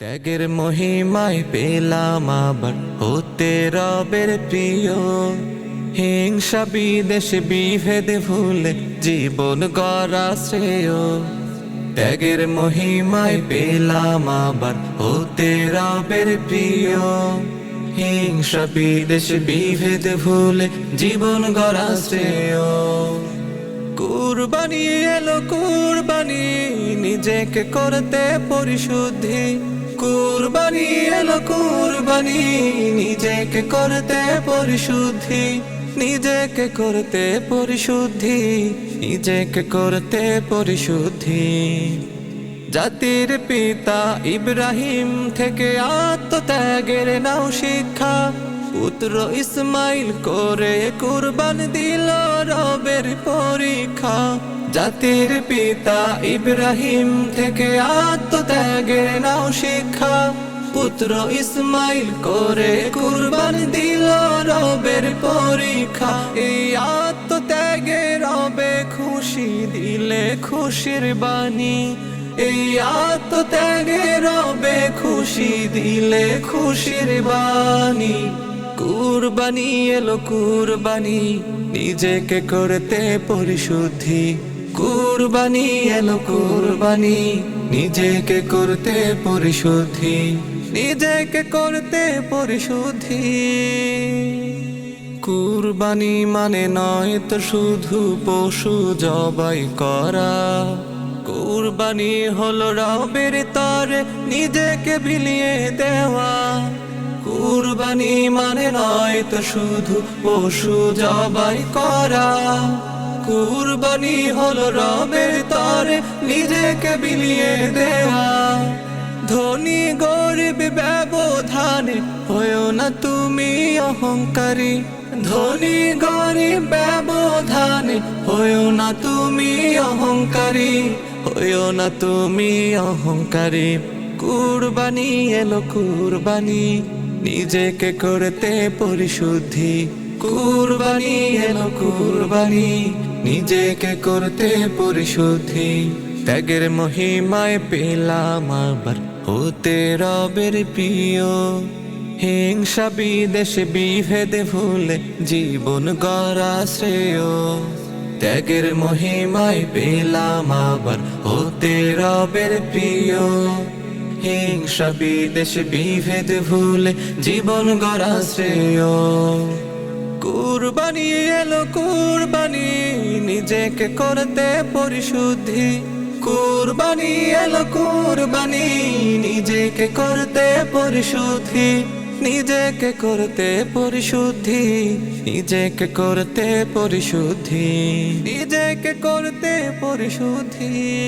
ত্যাগের মহিমায় পেলাম আবার। হতে রবের প্রিয়, হিংসা বিদেশ বিভেদ ভুলে জীবন গড়া শ্রেয়। ত্যাগের মহিমায় পেলাম আবার। হতে রবের প্রিয়, হিংসা বিদেশ বিভেদ ভুলে জীবন গড়া শ্রেয়। কুরবানি এলো, কুরবানি নিজেকে করতে পরিশুদ্ধি। কুরবানি এলো কুরবানি নিজেকে করতে পরিশুদ্ধি, নিজেকে করতে পরিশুদ্ধি, নিজেকে করতে পরিশুদ্ধি। জাতির পিতা ইব্রাহিম থেকে আত্মত্যাগের নাও শিক্ষা পুত্র ইসমাইল করে কুরবান দিল রবের পরীক্ষা। জাতির পিতা ইব্রাহিম থেকে আত্মত্যাগের নাও শিক্ষা। পুত্র ইসমাইল করে কুরবান দিল রবের পরীক্ষা। এই আত্মত্যাগে রবে খুশি দিলে খুশির বাণী। এই আত্মত্যাগে রবে খুশি দিলে খুশির বাণী। কুরবানি এলো কুরবানি, নিজেকে করতে পরিশুদ্ধি। কুরবানি এলো কুরবানি, নিজেকে করতে পরিশুদ্ধি। নিজেকে করতে পরিশুদ্ধি। কুরবানি মানে নয় তো শুধু পশু জবাই করা। কুরবানি হলো রবের তরে নিজেকে বিলিয়ে দেওয়া। কুরবানি মানে নয় তো শুধু পশু জবাই করা। কুরবানি হলো রবের তরে নিজেকে বিলিয়ে দেওয়া ধনী গরিব ব্যবধানে হয়েও না তুমি অহংকারী। ধনী গরিব ব্যবধানে হয়েও না তুমি অহংকারী। হয়েও না তুমি অহংকারী। কুরবানি এলো কুরবানি। নিজেকে করতে পরিশুদ্ধি। কুরবানি এলো কুরবানি, নিজেকে করতে পরিশুদ্ধি। ত্যাগের মহিমায় পেলাম আবার হতে রবের প্রিয়। হিংসা বিদেশ বিভেদে ভুলে জীবন গড়া শ্রেয়। ত্যাগের মহিমায় পেলাম আবার হতে রবের প্রিয়। হিংসা বিদেশ বিভেদ ভুলে জীবন গড়া শ্রেয়। কুরবানি এলো, কুরবানি নিজেকে করতে পরিশুদ্ধি। কুরবানি এলো, কুরবানি নিজেকে করতে পরিশুদ্ধি। নিজেকে করতে পরিশুদ্ধি, নিজেকে করতে পরিশুদ্ধি। নিজেকে করতে পরিশুদ্ধি।